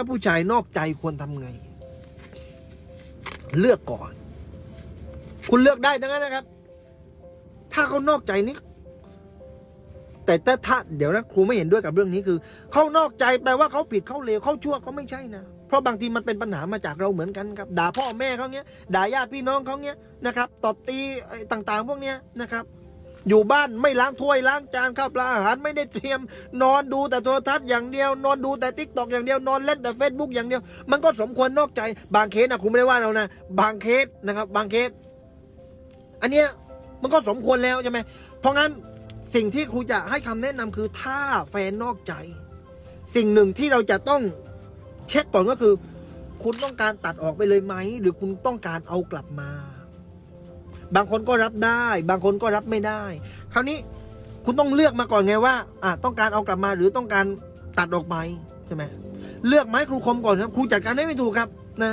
ถ้าผู้ชายนอกใจควรทำไง เลือกก่อน คุณเลือกได้ทั้งนั้นนะครับ ถ้าเขานอกใจนี่แต่ถ้าถ้าเดี๋ยวนะครูไม่เห็นด้วยกับเรื่องนี้คือเขานอกใจแปลว่าเขาผิดเขาเลวเขาชั่วเขาไม่ใช่นะเพราะบางทีมันเป็นปัญหามาจากเราเหมือนกันครับ ด่าพ่อแม่เขาเนี้ยด่าญาติพี่น้องเขาเนี้ยนะครับตบตีต่างๆ พวกเนี้ยนะครับ อยู่บ้านไม่ล้างถ้วยล้างจานข้าวปลาอาหารไม่ได้เตรียม นอนดูแต่โทรทัศน์อย่างเดียว นอนดูแต่ทิกตอกอย่างเดียวนอนเล่นแต่เฟซบุ๊กอย่างเดียว มันก็สมควรนอกใจ บางเคสนะคุณไม่ได้ว่าเรานะ บางเคสนะครับ บางเคส อันเนี้ยมันก็สมควรแล้วใช่ไหมเพราะงั้นสิ่งที่ครูจะให้คำแนะนำคือถ้าแฟนนอกใจ สิ่งหนึ่งที่เราจะต้องเช็คก่อนก็คือ คุณต้องการตัดออกไปเลยไหม หรือคุณต้องการเอากลับมา บางคนก็รับได้ บางคนก็รับไม่ได้ คราวนี้คุณต้องเลือกมาก่อนไงว่าอะต้องการเอากลับมาหรือต้องการตัดออกไปใช่ไหมเลือกไหมครูคมก่อนครับครูจัดการได้ไม่ถูกครับนะ